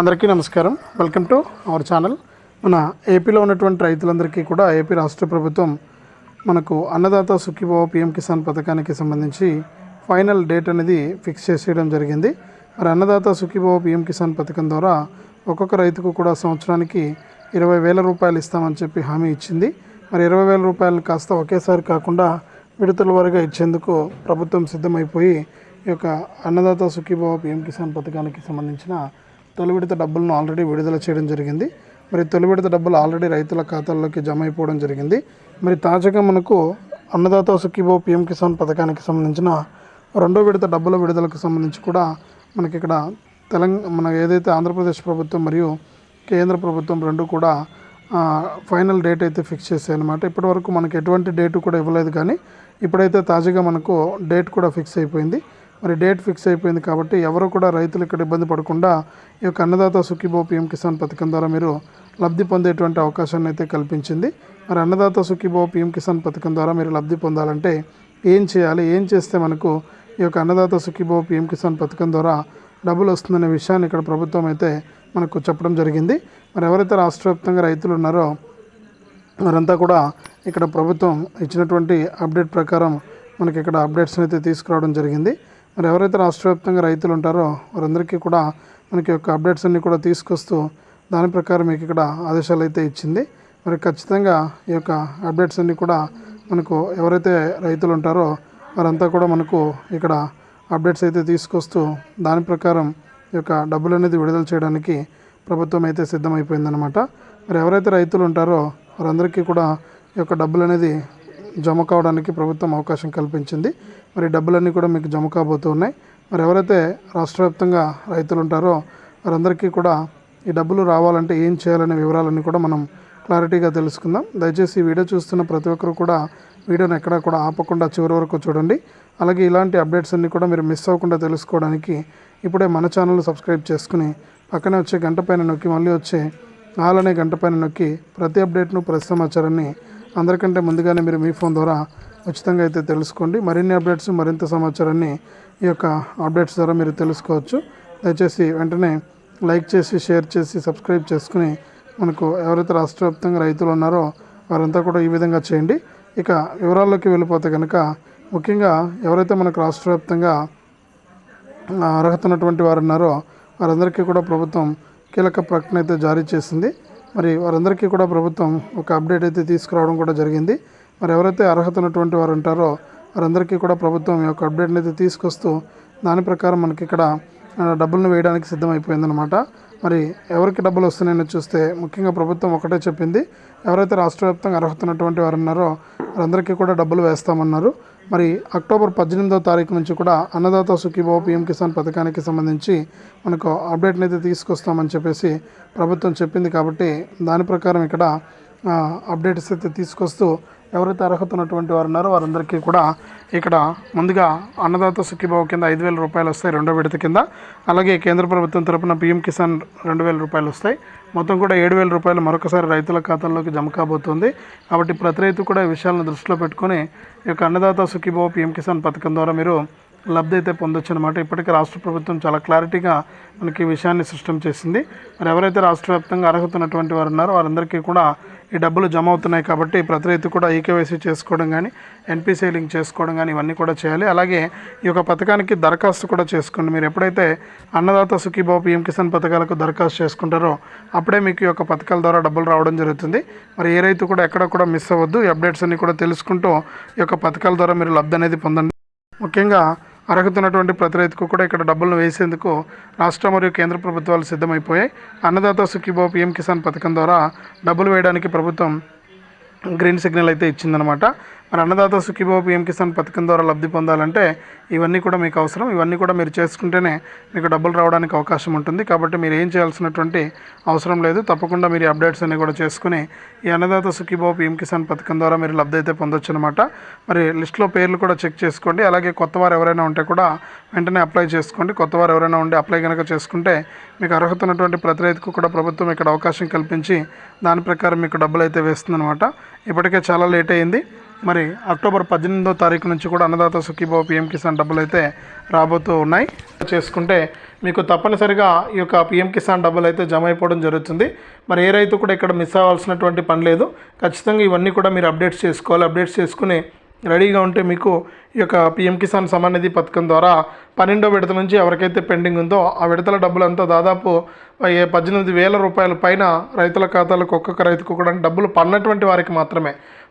అందరికీ నమస్కారం. Welcome to our channel. మన ఏపీలో ఉన్నటువంటి రైతులందరికీ కూడా ఏపీ రాష్ట్ర ప్రభుత్వం మనకు అన్నదాత సుఖీభావ పిఎం కిసాన్ పథకానికి సంబంధించి ఫైనల్ డేట్ అనేది ఫిక్స్ చేసేయడం జరిగింది. మరి అన్నదాత సుఖీభావ పిఎం కిసాన్ పథకం ద్వారా ఒక్కొక్క రైతుకు కూడా సంవత్సరానికి ఇరవై వేల రూపాయలు ఇస్తామని చెప్పి హామీ ఇచ్చింది. మరి ఇరవై వేల రూపాయలు కాస్త ఒకేసారి కాకుండా విడతల వారిగా ఇచ్చేందుకు ప్రభుత్వం సిద్ధమైపోయి ఈ యొక్క అన్నదాత సుఖీభావ పిఎం కిసాన్ పథకానికి సంబంధించిన తొలి విడత డబ్బులను ఆల్రెడీ విడుదల చేయడం జరిగింది. మరి తొలి విడత డబ్బులు ఆల్రెడీ రైతుల ఖాతాల్లోకి జమ అయిపోవడం జరిగింది. మరి తాజాగా మనకు అన్నదాత సుఖీభావ పిఎం కిసాన్ పథకానికి సంబంధించిన రెండో విడత డబ్బుల విడుదలకు సంబంధించి కూడా మనకి ఇక్కడ తెలంగాణ మన ఏదైతే ఆంధ్రప్రదేశ్ ప్రభుత్వం మరియు కేంద్ర ప్రభుత్వం రెండు కూడా ఫైనల్ డేట్ అయితే ఫిక్స్ చేశాయి అనమాట ఇప్పటివరకు మనకి ఎటువంటి డేట్ కూడా ఇవ్వలేదు కానీ ఇప్పుడైతే తాజాగా మనకు డేట్ కూడా ఫిక్స్ అయిపోయింది. మరి డేట్ ఫిక్స్ అయిపోయింది కాబట్టి ఎవరు కూడా రైతులు ఇక్కడ ఇబ్బంది పడకుండా ఈ యొక్క అన్నదాత సుఖీభో పిఎం కిసాన్ పథకం ద్వారా మీరు లబ్ధి పొందేటువంటి అవకాశాన్ని అయితే కల్పించింది. మరి అన్నదాత సుఖీభో పిఎం కిసాన్ పథకం ద్వారా మీరు లబ్ధి పొందాలంటే ఏం చేయాలి? ఏం చేస్తే మనకు ఈ యొక్క అన్నదాత సుఖీభో పిఎం కిసాన్ పథకం ద్వారా డబ్బులు వస్తుందనే విషయాన్ని ఇక్కడ ప్రభుత్వం అయితే మనకు చెప్పడం జరిగింది. మరి ఎవరైతే రాష్ట్ర వ్యాప్తంగా రైతులు ఉన్నారో వారంతా కూడా ఇక్కడ ప్రభుత్వం ఇచ్చినటువంటి అప్డేట్ ప్రకారం మనకి ఇక్కడ అప్డేట్స్ అయితే తీసుకురావడం జరిగింది. మరి ఎవరైతే రాష్ట్ర వ్యాప్తంగా రైతులు ఉంటారో వారందరికీ కూడా మనకి యొక్క అప్డేట్స్ అన్నీ కూడా తీసుకొస్తూ దాని ప్రకారం మీకు ఇక్కడ ఆదేశాలు అయితే ఇచ్చింది. మరి ఖచ్చితంగా ఈ యొక్క అప్డేట్స్ అన్నీ కూడా మనకు ఎవరైతే రైతులు ఉంటారో వారంతా కూడా మనకు ఇక్కడ అప్డేట్స్ అయితే తీసుకొస్తూ దాని ప్రకారం ఈ యొక్క డబ్బులు అనేది విడుదల చేయడానికి ప్రభుత్వం అయితే సిద్ధమైపోయిందనమాట మరి ఎవరైతే రైతులు ఉంటారో వారందరికీ కూడా ఈ యొక్క డబ్బులు అనేది జమ కావడానికి ప్రభుత్వం అవకాశం కల్పించింది. మరి డబ్బులన్నీ కూడా మీకు జమ కాబోతూ ఉన్నాయి మరి ఎవరైతే రాష్ట్ర వ్యాప్తంగా రైతులు ఉంటారో వారందరికీ కూడా ఈ డబ్బులు రావాలంటే ఏం చేయాలనే వివరాలన్నీ కూడా మనం క్లారిటీగా తెలుసుకుందాం. దయచేసి ఈ వీడియో చూస్తున్న ప్రతి ఒక్కరు కూడా వీడియోని ఎక్కడా కూడా ఆపకుండా చివరి వరకు చూడండి. అలాగే ఇలాంటి అప్డేట్స్ అన్నీ కూడా మీరు మిస్ అవ్వకుండా తెలుసుకోవడానికి ఇప్పుడే మన ఛానల్ సబ్స్క్రైబ్ చేసుకుని పక్కనే వచ్చే గంట పైన నొక్కి మళ్ళీ వచ్చే ఆల్ అనే గంట పైన నొక్కి ప్రతి అప్డేట్ను ప్రతి సమాచారాన్ని అందరికంటే ముందుగానే మీరు మీ ఫోన్ ద్వారా ఉచితంగా అయితే తెలుసుకోండి. మరిన్ని అప్డేట్స్ మరింత సమాచారాన్ని ఈ యొక్క అప్డేట్స్ ద్వారా మీరు తెలుసుకోవచ్చు. దయచేసి వెంటనే లైక్ చేసి షేర్ చేసి సబ్స్క్రైబ్ చేసుకుని మనకు ఎవరైతే రాష్ట్ర వ్యాప్తంగా రైతులు ఉన్నారో వారంతా కూడా ఈ విధంగా చేయండి. ఇక వివరాల్లోకి వెళ్ళిపోతే కనుక ముఖ్యంగా ఎవరైతే మనకు రాష్ట్ర వ్యాప్తంగా అర్హత ఉన్నటువంటి వారు ఉన్నారో వారందరికీ కూడా ప్రభుత్వం కీలక ప్రకటన అయితే జారీ చేసింది. మరి వారందరికీ కూడా ప్రభుత్వం ఒక అప్డేట్ అయితే తీసుకురావడం కూడా జరిగింది. మరి ఎవరైతే అర్హత ఉన్నటువంటి వారు ఉంటారో వారందరికీ కూడా ప్రభుత్వం ఈ యొక్క అప్డేట్ని అయితే తీసుకొస్తూ దాని ప్రకారం మనకి ఇక్కడ డబ్బులను వేయడానికి సిద్ధమైపోయిందనమాట మరి ఎవరికి డబ్బులు వస్తున్నాయని చూస్తే ముఖ్యంగా ప్రభుత్వం ఒకటే చెప్పింది. ఎవరైతే రాష్ట్ర వ్యాప్తంగా అర్హత ఉన్నటువంటి వారు ఉన్నారో వారందరికీ కూడా డబ్బులు వేస్తామన్నారు. మరి అక్టోబర్ పద్దెనిమిదవ తారీఖు నుంచి కూడా అన్నదాత సుఖీభావ పిఎం కిసాన్ పథకానికి సంబంధించి మనకు అప్డేట్ని అయితే తీసుకొస్తామని చెప్పేసి ప్రభుత్వం చెప్పింది కాబట్టి దాని ప్రకారం ఇక్కడ అప్డేట్స్ అయితే తీసుకొస్తూ ఎవరైతే అర్హత ఉన్నటువంటి వారు ఉన్నారో వారందరికీ కూడా ఇక్కడ ముందుగా అన్నదాత సుఖీభావ కింద ఐదు వేల రూపాయలు వస్తాయి రెండో విడత కింద. అలాగే కేంద్ర ప్రభుత్వం తరపున పీఎం కిసాన్ రెండు వేల రూపాయలు వస్తాయి. మొత్తం కూడా ఏడు వేల రూపాయలు మరొకసారి రైతుల ఖాతాల్లోకి జమ కాబోతుంది. కాబట్టి ప్రతి రైతు కూడా ఈ విషయాలను దృష్టిలో పెట్టుకొని ఈ యొక్క అన్నదాత సుఖీభావ పీఎం కిసాన్ పథకం ద్వారా మీరు లబ్ధి అయితే పొందొచ్చు అనమాట ఇప్పటికే రాష్ట్ర ప్రభుత్వం చాలా క్లారిటీగా మనకి విషయాన్ని సిస్టమ్ చేసింది. మరి ఎవరైతే రాష్ట్ర వ్యాప్తంగా అర్హత ఉన్నటువంటి వారు ఉన్నారో వారందరికీ కూడా ఈ డబ్బులు జమ అవుతున్నాయి కాబట్టి ప్రతి రైతు కూడా ఈకేవైసీ చేసుకోవడం కానీ ఎన్పిసి లింక్ చేసుకోవడం కానీ ఇవన్నీ కూడా చేయాలి. అలాగే ఈ యొక్క పథకానికి దరఖాస్తు కూడా చేసుకోండి. మీరు ఎప్పుడైతే అన్నదాత సుఖీబాబు పిఎం కిసాన్ పథకాలకు దరఖాస్తు చేసుకుంటారో అప్పుడే మీకు ఈ యొక్క పథకాల ద్వారా డబ్బులు రావడం జరుగుతుంది. మరి ఏ రైతు కూడా ఎక్కడ కూడా మిస్ అవ్వద్దు. ఈ అప్డేట్స్ అన్ని కూడా తెలుసుకుంటూ ఈ యొక్క పథకాల ద్వారా మీరు లబ్ధి అనేది పొందండి. ముఖ్యంగా అర్హత ఉన్నటువంటి ప్రతి రైతుకు కూడా ఇక్కడ డబ్బులను వేసేందుకు రాష్ట్ర మరియు కేంద్ర ప్రభుత్వాలు సిద్ధమైపోయాయి. అన్నదాత సుఖీభావ పిఎం కిసాన్ పథకం ద్వారా డబ్బులు వేయడానికి ప్రభుత్వం గ్రీన్ సిగ్నల్ అయితే ఇచ్చిందనమాట మరి అన్నదాత సుఖీభావ పిఎం కిసాన్ పథకం ద్వారా లబ్ధి పొందాలంటే ఇవన్నీ కూడా మీకు అవసరం. ఇవన్నీ కూడా మీరు చేసుకుంటేనే మీకు డబ్బులు రావడానికి అవకాశం ఉంటుంది. కాబట్టి మీరు ఏం చేయాల్సినటువంటి అవసరం లేదు. తప్పకుండా మీరు అప్డేట్స్ అన్ని కూడా చేసుకుని ఈ అన్నదాత సుఖీభావ పిఎం కిసాన్ పథకం ద్వారా మీరు లబ్ధి అయితే పొందొచ్చు అనమాట మరి లిస్ట్లో పేర్లు కూడా చెక్ చేసుకోండి. అలాగే కొత్త వారు ఎవరైనా ఉంటే కూడా వెంటనే అప్లై చేసుకోండి. కొత్త వారు ఎవరైనా ఉండి అప్లై కనుక చేసుకుంటే మీకు అర్హత ఉన్నటువంటి ప్రతి రైతుకు కూడా ప్రభుత్వం ఇక్కడ అవకాశం కల్పించి దాని ప్రకారం మీకు డబ్బులు అయితే వేస్తుందన్నమాట. ఇప్పటికే చాలా లేట్ అయింది. మరి అక్టోబర్ పద్దెనిమిదో తారీఖు నుంచి కూడా అన్నదాత సుఖీబాబు పిఎం కిసాన్ డబ్బులు అయితే రాబోతూ ఉన్నాయి. చేసుకుంటే మీకు తప్పనిసరిగా ఈ యొక్క పిఎం కిసాన్ డబ్బులు అయితే జమ అయిపోవడం జరుగుతుంది. మరి ఏ రైతు కూడా ఇక్కడ మిస్ అవ్వాల్సినటువంటి పని లేదు. ఖచ్చితంగా ఇవన్నీ కూడా మీరు అప్డేట్స్ చేసుకోవాలి. అప్డేట్స్ చేసుకుని రెడీగా ఉంటే మీకు ఈ యొక్క పిఎం కిసాన్ సమానిధి పథకం ద్వారా పన్నెండో విడత నుంచి ఎవరికైతే పెండింగ్ ఉందో ఆ విడతల డబ్బులంతా దాదాపు పద్దెనిమిది వేల రూపాయల పైన రైతుల ఖాతాలకు ఒక్కొక్క రైతుకు కూడా డబ్బులు పన్నటువంటి వారికి మాత్రమే.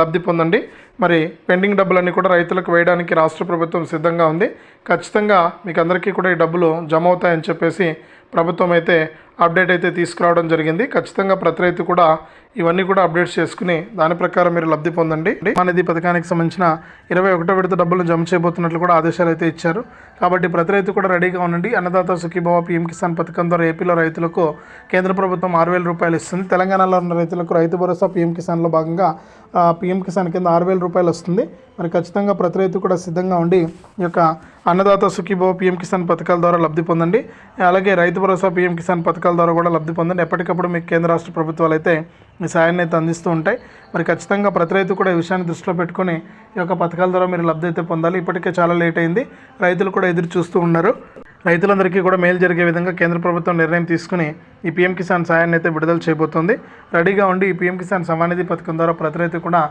లబ్ధి పొందండి. మరి పెండింగ్ డబ్బులన్నీ కూడా రైతులకు వేయడానికి రాష్ట్ర ప్రభుత్వం సిద్ధంగా ఉంది. ఖచ్చితంగా మీకు అందరికీ కూడా ఈ డబ్బులు జమ అవుతాయని చెప్పేసి ప్రభుత్వం అయితే అప్డేట్ అయితే తీసుకురావడం జరిగింది. ఖచ్చితంగా ప్రతి రైతు కూడా ఇవన్నీ కూడా అప్డేట్స్ చేసుకుని దాని ప్రకారం మీరు లబ్ధి పొందండి. అనేది పథకానికి సంబంధించిన ఇరవై ఒకటో విడత డబ్బులు జమ చేయబోతున్నట్లు కూడా ఆదేశాలు అయితే ఇచ్చారు. కాబట్టి ప్రతి రైతు కూడా రెడీగా ఉండండి. అన్నదాత సుఖీభావ పీఎం కిసాన్ పథకం ద్వారా ఏపీలో రైతులకు కేంద్ర ప్రభుత్వం ఆరు వేల రూపాయలు ఇస్తుంది. తెలంగాణలో ఉన్న రైతులకు రైతు భరోసా పీఎం కిసాన్లో భాగంగా పీఎం కిసాన్ కింద ఆరు వేల రూపాయలు వస్తుంది. మరి ఖచ్చితంగా ప్రతి రైతు కూడా సిద్ధంగా ఉండి ఈ యొక్క అన్నదాత సుఖీభావ పీఎం కిసాన్ పథకాల ద్వారా లబ్ధి పొందండి. అలాగే రైతు భరోసా పీఎం కిసాన్ పథకాల ద్వారా కూడా లబ్ధి పొందండి. ఎప్పటికప్పుడు మీకు కేంద్ర రాష్ట్ర ప్రభుత్వాలు అయితే మీ సాయాన్ని అయితే అందిస్తూ ఉంటాయి. మరి ఖచ్చితంగా ప్రతి రైతు కూడా ఈ విషయాన్ని దృష్టిలో పెట్టుకొని ఈ యొక్క పథకాల ద్వారా మీరు లబ్ధి అయితే పొందాలి. ఇప్పటికే చాలా లేట్ అయింది. రైతులు కూడా ఎదురు చూస్తూ ఉన్నారు. రైతులందరికీ కూడా మేలు జరిగే విధంగా కేంద్ర ప్రభుత్వం నిర్ణయం తీసుకుని ఈ పీఎం కిసాన్ సాయాన్ని అయితే విడుదల చేయబోతోంది. రెడీగా ఉండి ఈ పీఎం కిసాన్ సమానిధి పథకం ద్వారా ప్రతి రైతు కూడా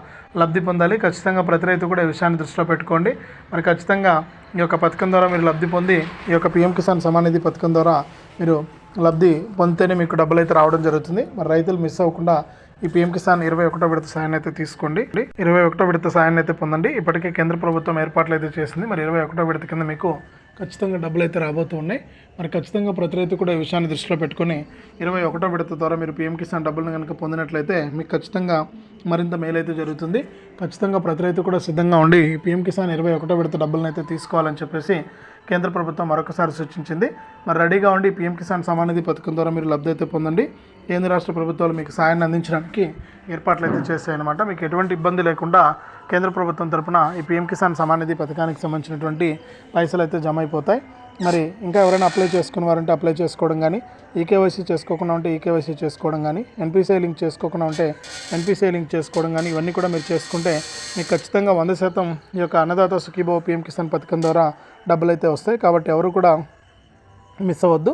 లబ్ధి పొందాలి. ఖచ్చితంగా ప్రతి రైతు కూడా ఈ విషయాన్ని దృష్టిలో పెట్టుకోండి. మరి ఖచ్చితంగా ఈ యొక్క పథకం ద్వారా మీరు లబ్ధి పొంది ఈ యొక్క పీఎం కిసాన్ సమానిధి పథకం ద్వారా మీరు లబ్ధి పొందితేనే మీకు డబ్బులు అయితే రావడం జరుగుతుంది. మరి రైతులు మిస్ అవ్వకుండా ఈ పీఎం కిసాన్ ఇరవై ఒకటో విడత సాయాన్ని అయితే తీసుకోండి. ఇరవై ఒకటో విడత సాయాన్ని అయితే పొందండి. ఇప్పటికే కేంద్ర ప్రభుత్వం ఏర్పాట్లు అయితే చేసింది. మరి ఇరవై ఒకటో విడత కింద మీకు ఖచ్చితంగా డబ్బులు అయితే రాబోతూ ఉన్నాయి. మరి ఖచ్చితంగా ప్రతి రైతు కూడా ఈ విషయాన్ని దృష్టిలో పెట్టుకొని ఇరవై ఒకటో విడత ద్వారా మీరు పీఎం కిసాన్ డబ్బులను కనుక పొందినట్లయితే మీకు ఖచ్చితంగా మరింత మేలైతే జరుగుతుంది. ఖచ్చితంగా ప్రతి రైతు కూడా సిద్ధంగా ఉండి పీఎం కిసాన్ ఇరవై ఒకటో విడత డబ్బులను అయితే తీసుకోవాలని చెప్పేసి కేంద్ర ప్రభుత్వం మరొకసారి సూచించింది. మరి రెడీగా ఉండి పీఎం కిసాన్ సమానిధి పథకం ద్వారా మీరు లబ్ధి అయితే పొందండి. కేంద్ర రాష్ట్ర ప్రభుత్వాలు మీకు సాయాన్ని అందించడానికి ఏర్పాట్లు అయితే చేస్తాయన్నమాట మీకు ఎటువంటి ఇబ్బంది లేకుండా కేంద్ర ప్రభుత్వం తరపున ఈ పీఎం కిసాన్ సమానిధి పథకానికి సంబంధించినటువంటి పైసలు అయితే జమ అయిపోతాయి. మరి ఇంకా ఎవరైనా అప్లై చేసుకున్న వారంటే అప్లై చేసుకోవడం కానీ ఈకేవైసీ చేసుకోకుండా ఉంటే ఈకేవైసీ చేసుకోవడం కానీ ఎన్పిసిఐ లింక్ చేసుకోకుండా ఉంటే ఎన్పిసిఐ లింక్ చేసుకోవడం కానీ ఇవన్నీ కూడా మీరు చేసుకుంటే మీకు ఖచ్చితంగా వంద శాతం ఈ యొక్క అన్నదాత సుఖీభావ పీఎం కిసాన్ పథకం ద్వారా డబ్బులు అయితే వస్తాయి. కాబట్టి ఎవరు కూడా మిస్ అవ్వద్దు.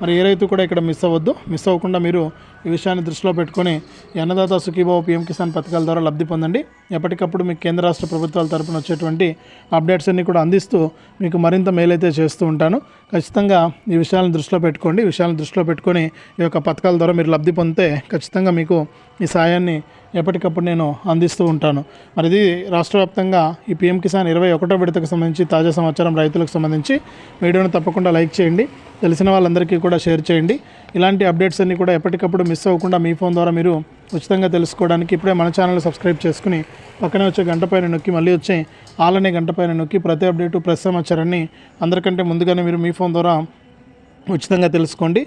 మరి ఏ రైతు కూడా ఇక్కడ మిస్ అవ్వద్దు. మిస్ అవ్వకుండా మీరు ఈ విషయాన్ని దృష్టిలో పెట్టుకొని అన్నదాత సుఖీభావ పిఎం కిసాన్ పథకాల ద్వారా లబ్ధి పొందండి. ఎప్పటికప్పుడు మీకు కేంద్ర రాష్ట్ర ప్రభుత్వాల తరపున వచ్చేటువంటి అప్డేట్స్ అన్ని కూడా అందిస్తూ మీకు మరింత మేలైతే చేస్తూ ఉంటాను. ఖచ్చితంగా ఈ విషయాలను దృష్టిలో పెట్టుకోండి. ఈ విషయాలను దృష్టిలో పెట్టుకొని ఈ యొక్క పథకాల ద్వారా మీరు లబ్ధి పొందితే ఖచ్చితంగా మీకు ఈ సాయాన్ని ఎప్పటికప్పుడు నేను అందిస్తూ ఉంటాను. మరి ఇది రాష్ట్ర వ్యాప్తంగా ఈ పిఎం కిసాన్ ఇరవై ఒకటో విడతకు సంబంధించి తాజా సమాచారం రైతులకు సంబంధించి. వీడియోను తప్పకుండా లైక్ చేయండి. తెలిసిన వాళ్ళందరికీ కూడా షేర్ చేయండి. ఇలాంటి అప్డేట్స్ అన్నీ కూడా ఎప్పటికప్పుడు మిస్ అవ్వకుండా మీ ఫోన్ ద్వారా మీరు ఉచితంగా తెలుసుకోవడానికి ఇప్పుడే మన ఛానల్ సబ్స్క్రైబ్ చేసుకుని పక్కనే వచ్చే గంట పైన నొక్కి మళ్ళీ వచ్చే ఆలనే గంట పైన నొక్కి ప్రతి అప్డేటు ప్రతి సమాచారాన్ని అందరికంటే ముందుగానే మీరు మీ ఫోన్ ద్వారా ఉచితంగా తెలుసుకోండి.